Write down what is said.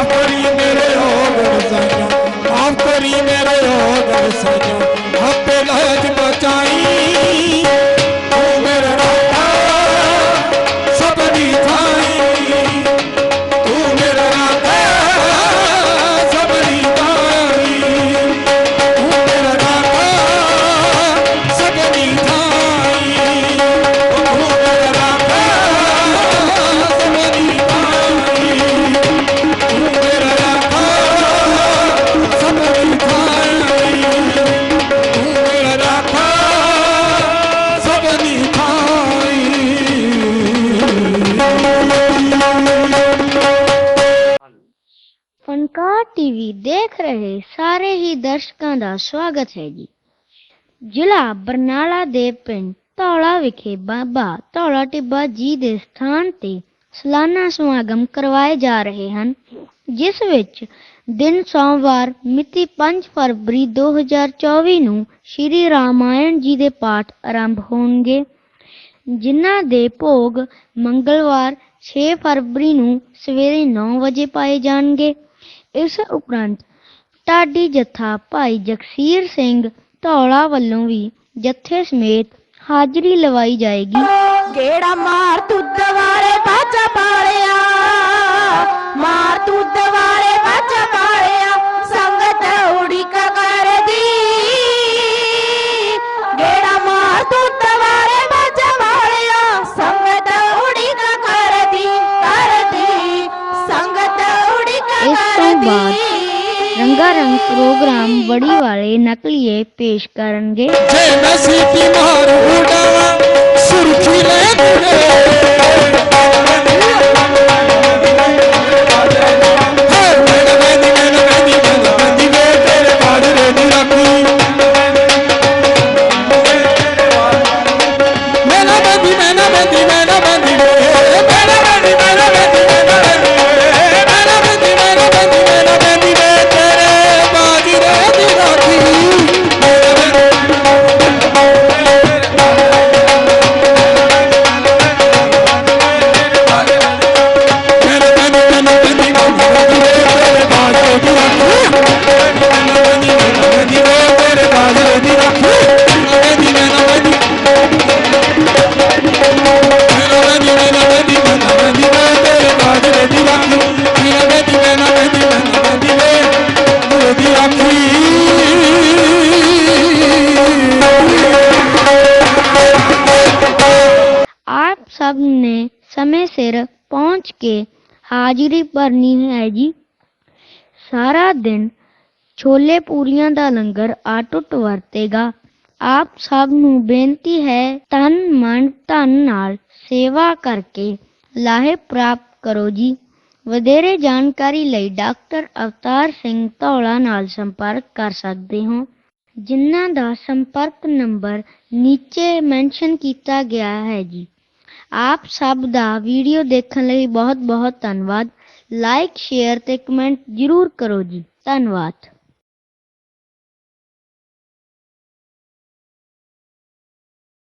माफ़ करी मेरे हो ਦੇਖ ਰਹੇ ਸਾਰੇ ਹੀ ਦਰਸ਼ਕਾਂ ਦਾ ਸਵਾਗਤ ਹੈ ਜੀ। ਜ਼ਿਲ੍ਹਾ ਬਰਨਾਲਾ ਦੇ ਪਿੰਡ ਧੌਲਾ ਵਿਖੇ ਬਾਬਾ ਧੌਲਾ ਟਿੱਬਾ ਜੀ ਦੇ ਸਥਾਨ ਤੇ ਸਾਲਾਨਾ ਸਮਾਗਮ ਕਰਵਾਏ ਜਾ ਰਹੇ ਹਨ, ਜਿਸ ਵਿੱਚ ਦਿਨ ਸੋਮਵਾਰ ਮਿਤੀ 5 ਫਰਵਰੀ 2024 ਨੂੰ ਸ਼੍ਰੀ ਰਾਮਾਇਣ ਜੀ ਦੇ ਪਾਠ ਆਰੰਭ ਹੋਣਗੇ, ਜਿਨ੍ਹਾਂ ਦੇ ਭੋਗ ਮੰਗਲਵਾਰ 6 ਫਰਵਰੀ ਨੂੰ ਸਵੇਰੇ 9 ਵਜੇ ਪਾਏ ਜਾਣਗੇ। ਇਸ ਉਪਰੰਤ ਢਾਡੀ ਜਥਾ ਭਾਈ ਜਗਸੀਰ ਸਿੰਘ ਧੌਲਾ ਵੱਲੋਂ ਵੀ ਜਥੇ ਸਮੇਤ ਹਾਜ਼ਰੀ ਲਵਾਈ ਜਾਏਗੀ। ਗੇੜਾ ਮਾਰ ਤੂੰ ਦਵਾਰੇ ਬਾਜਾ ਪਾਲਿਆ, ਮਾਰ ਤੂੰ ਦਵਾਰੇ ਬਾਜਾ ਪਾਲਿਆ। ਬਾਅਦ ਕਰਦੀ ਰੰਗਾ ਰੰਗ ਪ੍ਰੋਗਰਾਮ ਬੜੀ ਵਾਲੇ ਨਕਲੀਏ ਪੇਸ਼ ਕਰਨਗੇ। ਜੇ ਮੈਂ ਸੀਟੀ ਮਾਰ ਉਡਾਵਾਂ ਸੁਰਖੀ ਆਪ ਨੇ ਸਮੇਂ ਸਿਰ ਪਹੁੰਚ ਕੇ ਹਾਜ਼ਰੀ ਭਰਨੀ ਹੈ ਜੀ। ਸਾਰਾ ਦਿਨ ਛੋਲੇ ਪੂਰੀਆਂ ਦਾ ਲੰਗਰ ਆਟੁੱਟ ਵਰਤੇਗਾ। ਆਪ ਸਭ ਨੂੰ ਬੇਨਤੀ ਹੈ ਤਨ ਮਨ ਧਨ ਨਾਲ ਸੇਵਾ ਕਰਕੇ ਲਾਹੇ ਪ੍ਰਾਪਤ ਕਰੋ ਜੀ। ਵਧੇਰੇ ਜਾਣਕਾਰੀ ਲਈ ਡਾਕਟਰ ਅਵਤਾਰ ਸਿੰਘ ਧੌਲਾ ਨਾਲ ਸੰਪਰਕ ਕਰ ਸਕਦੇ ਹੋ। ਜਿਨ੍ਹਾਂ ਦਾ ਸੰਪਰਕ ਨੰਬਰ ਨੀਚੇ ਮੈਂਸ਼ਨ ਕੀਤਾ ਗਿਆ ਹੈ ਜੀ। ਆਪ ਸਭ ਦਾ ਵੀਡੀਓ ਦੇਖਣ ਲਈ ਬਹੁਤ ਬਹੁਤ ਧੰਨਵਾਦ। ਲਾਈਕ ਸ਼ੇਅਰ ਤੇ ਕਮੈਂਟ ਜ਼ਰੂਰ ਕਰੋ ਜੀ। ਧੰਨਵਾਦ।